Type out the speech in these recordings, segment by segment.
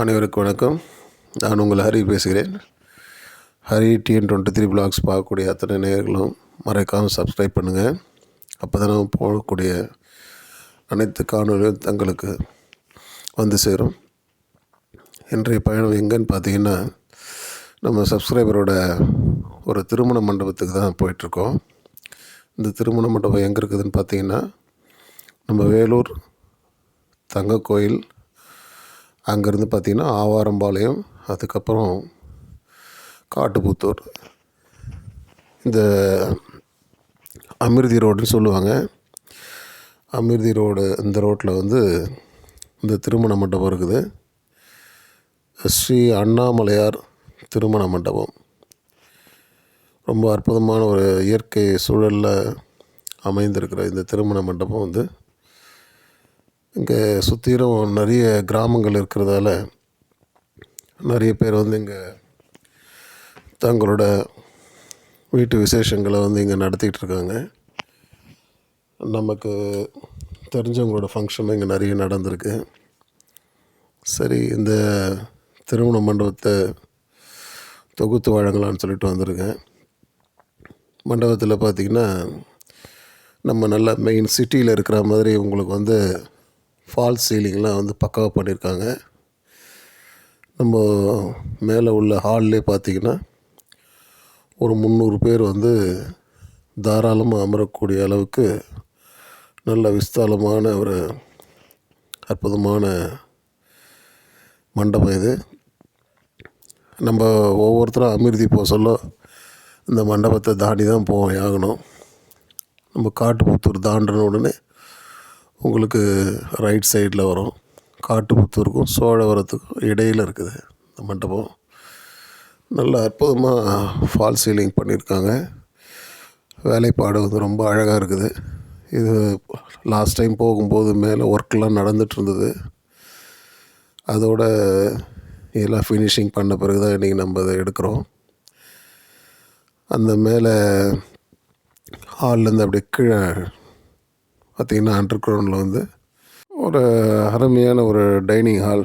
அனைவருக்கும் வணக்கம். நான் உங்கள் ஹரி பேசுகிறேன். Hari TN twenty three blogs பார்க்கக்கூடிய அத்தனை நேயர்களும் மறைக்காமல் சப்ஸ்கிரைப் பண்ணுங்கள் அப்போ தான் நம்ம அனைத்து காணொலியும் தங்களுக்கு வந்து சேரும். இன்றைய பயணம் எங்கேன்னு பார்த்தீங்கன்னா நம்ம சப்ஸ்கிரைபரோட ஒரு திருமண மண்டபத்துக்கு தான் போயிட்டுருக்கோம். இந்த திருமண மண்டபம் எங்கே இருக்குதுன்னு பார்த்தீங்கன்னா நம்ம வேலூர் தங்க கோயில் அங்கேருந்து பார்த்திங்கன்னா ஆவாரம்பாளையம் அதுக்கப்புறம் காட்டுப்புத்தூர் இந்த அமிர்தி ரோடுன்னு சொல்லுவாங்க. அமிர்தி ரோடு இந்த ரோட்டில் வந்து இந்த திருமண மண்டபம் இருக்குது. ஸ்ரீ அண்ணாமலையார் திருமண மண்டபம். ரொம்ப அற்புதமான ஒரு இயற்கை சூழலில் அமைந்திருக்கிற இந்த திருமண மண்டபம் வந்து இங்கே சுற்றிலும் நிறைய கிராமங்கள் இருக்கிறதால நிறைய பேர் வந்து இங்கே தங்களோட வீட்டு விசேஷங்களை வந்து இங்கே நடத்திக்கிட்டு இருக்காங்க. நமக்கு தெரிஞ்சவங்களோட ஃபங்க்ஷனும் இங்கே நிறைய நடந்திருக்கு. சரி இந்த திருமண மண்டபத்தை தொகுத்து வழங்கலாம்னு சொல்லிட்டு வந்திருக்கேன். மண்டபத்தில் பார்த்திங்கன்னா நம்ம நல்லா மெயின் சிட்டியில் இருக்கிற மாதிரி உங்களுக்கு வந்து ஃபால்ஸ் சீலிங்லாம் வந்து பக்காவாக பண்ணியிருக்காங்க. நம்ம மேலே உள்ள ஹால்லே பார்த்திங்கன்னா ஒரு முந்நூறு பேர் வந்து தாராளமாக அமரக்கூடிய அளவுக்கு நல்ல விஸ்தாலமான ஒரு அற்புதமான மண்டபம் இது. நம்ம ஒவ்வொருத்தரும் அமிர்தி போக சொல்ல இந்த மண்டபத்தை தாண்டி தான் போய் ஆகணும். நம்ம காட்டுப்புத்தூர் தாண்டின உடனே உங்களுக்கு ரைட் சைடில் வரும். காட்டுப்புத்தூருக்கும் சோழவரத்துக்கும் இடையில் இருக்குது இந்த மண்டபம். நல்ல அற்புதமாக ஃபால் சீலிங் பண்ணியிருக்காங்க வேலைப்பாடு வந்து ரொம்ப அழகாக இருக்குது. இது லாஸ்ட் டைம் போகும்போது மேலே ஒர்க்கெலாம் நடந்துகிட்டு இருந்தது. அதோட எல்லாம் ஃபினிஷிங் பண்ண பிறகு தான் இன்றைக்கி நம்ம அதை எடுக்கிறோம். அந்த மேலே ஹால்லேருந்து அப்படியே கீழே பார்த்திங்கன்னா அண்டர் கிரவுண்டில் வந்து ஒரு அருமையான ஒரு டைனிங் ஹால்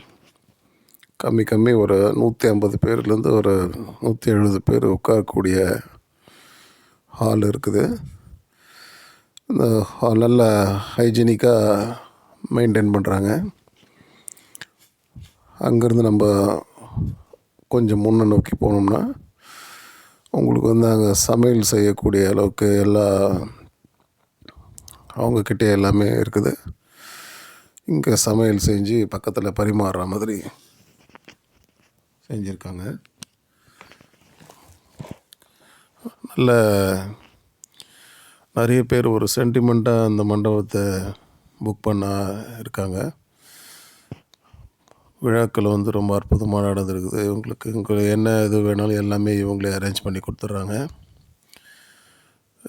கம்மி கம்மி ஒரு நூற்றி ஐம்பது பேர்லேருந்து ஒரு நூற்றி எழுபது பேர் உட்காரக்கூடிய ஹால் இருக்குது. இந்த ஹால் நல்ல ஹைஜீனிக்காக மெயின்டைன் பண்ணுறாங்க அங்கேருந்து நம்ம கொஞ்சம் முன்னே நோக்கி போனோம்னா உங்களுக்கு வந்து அங்கே சமையல் செய்யக்கூடிய அளவுக்கு எல்லா அவங்கக்கிட்டே எல்லாமே இருக்குது. இங்கே சமையல் செஞ்சு பக்கத்தில் பரிமாறுற மாதிரி செஞ்சுருக்காங்க. நல்ல நிறைய பேர் ஒரு சென்டிமெண்ட்டாக அந்த மண்டபத்தை புக் பண்ண இருக்காங்க. விழாக்கள் வந்து ரொம்ப அற்புதமாக நடந்திருக்குது. இவங்களுக்கு உங்களுக்கு என்ன இது வேணாலும் எல்லாமே இவங்களே அரேஞ்ச் பண்ணி கொடுத்துட்றாங்க.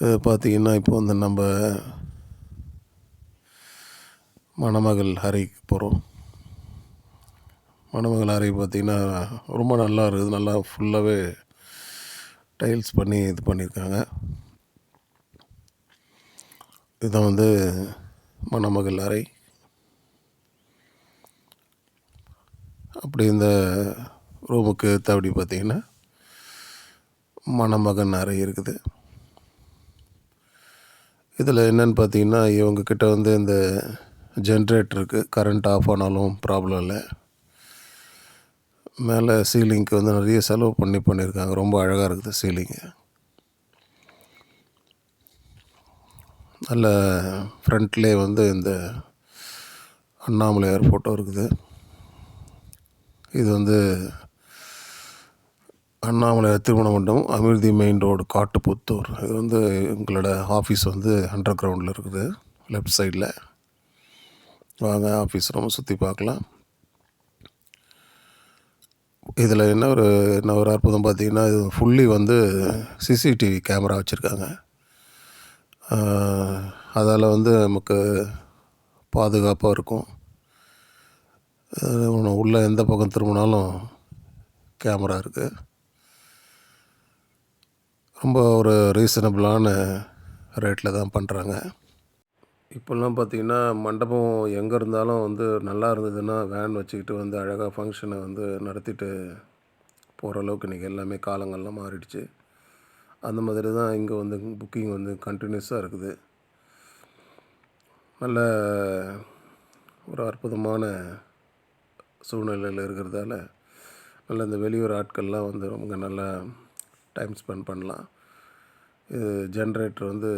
இது பார்த்திங்கன்னா இப்போ வந்து நம்ம மணமகள் அறைக்கு போகிறோம். மணமகள் அறை பார்த்திங்கன்னா ரொம்ப நல்லா இருக்குது. நல்லா ஃபுல்லாகவே டைல்ஸ் பண்ணி இது பண்ணியிருக்காங்க. இதுதான் வந்து மணமகள் அறை. அப்படி இந்த ரூமுக்கு தப்படி பார்த்திங்கன்னா மணமகன் அறை இருக்குது. இதில் என்னென்னு பார்த்தீங்கன்னா இவங்கக்கிட்ட வந்து இந்த ஜென்ரேட்டருக்கு கரண்ட் ஆஃப் ஆனாலும் ப்ராப்ளம் இல்லை. மேலே சீலிங்க்கு வந்து நிறைய செலவு பண்ணி பண்ணியிருக்காங்க. ரொம்ப அழகாக இருக்குது சீலிங்கு. நல்ல ஃப்ரண்ட்லே வந்து இந்த அண்ணாமலையார் ஃபோட்டோ இருக்குது. இது வந்து அண்ணாமலையார் திருமண மண்டபம் அமிர்தி மெயின் ரோடு காட்டுப்புத்தூர். இது வந்து எங்களோட ஆஃபீஸ் வந்து அண்டர் கிரவுண்டில் இருக்குது. லெஃப்ட் சைடில் வாங்க ஆஃபீஸ் ரூம் சுற்றி பார்க்கலாம். இதில் என்ன ஒரு என்ன ஒரு அற்புதம் பார்த்திங்கன்னா இது ஃபுல்லி வந்து சிசிடிவி கேமரா வச்சுருக்காங்க. அதால் வந்து நமக்கு பாதுகாப்பாக இருக்கும். உள்ளே எந்த பக்கம் திரும்பினாலும் கேமரா இருக்குது ரொம்ப ஒரு ரீசனபிளான ரேட்டில் தான் பண்ணுறாங்க இப்போல்லாம் பார்த்தீங்கன்னா மண்டபம் எங்கே இருந்தாலும் வந்து நல்லா இருந்ததுன்னா வேன் வச்சுக்கிட்டு வந்து அழகாக ஃபங்க்ஷனை வந்து நடத்திட்டு போகிற அளவுக்கு இன்றைக்கி எல்லாமே காலங்கள்லாம் மாறிடுச்சு. அந்த மாதிரி தான் இங்கே வந்து புக்கிங் வந்து கண்டினியூஸாக இருக்குது. நல்ல ஒரு அற்புதமான சூழ்நிலையில் இருக்கிறதால நல்ல இந்த வெளியூர் ஆட்கள்லாம் வந்து ரொம்ப நல்லா டைம் ஸ்பெண்ட் பண்ணலாம். இது ஜென்ரேட்டர் வந்து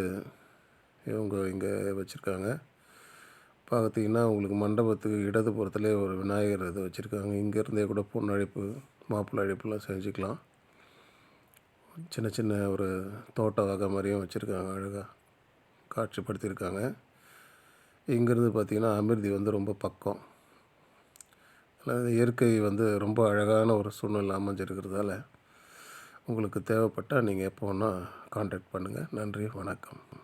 இவங்க இங்கே வச்சுருக்காங்க. பார்த்தீங்கன்னா உங்களுக்கு மண்டபத்துக்கு இடது புறத்துலேயே ஒரு விநாயகர் இது வச்சுருக்காங்க. இங்கேருந்தே கூட பொண்ணு அழைப்பு மாப்பிள்ளை அழைப்புலாம் செஞ்சுக்கலாம். சின்ன சின்ன ஒரு தோட்ட வகை மாதிரியும் வச்சுருக்காங்க அழகாக காட்சிப்படுத்தியிருக்காங்க. இங்கேருந்து பார்த்திங்கன்னா அமிர்தி வந்து ரொம்ப பக்கம். அதாவது இயற்கை வந்து ரொம்ப அழகான ஒரு சூழ்நிலை அமைஞ்சிருக்கிறதால உங்களுக்கு தேவைப்பட்டால் நீங்கள் எப்போ வேணால் காண்டாக்ட் பண்ணுங்கள் நன்றி வணக்கம்.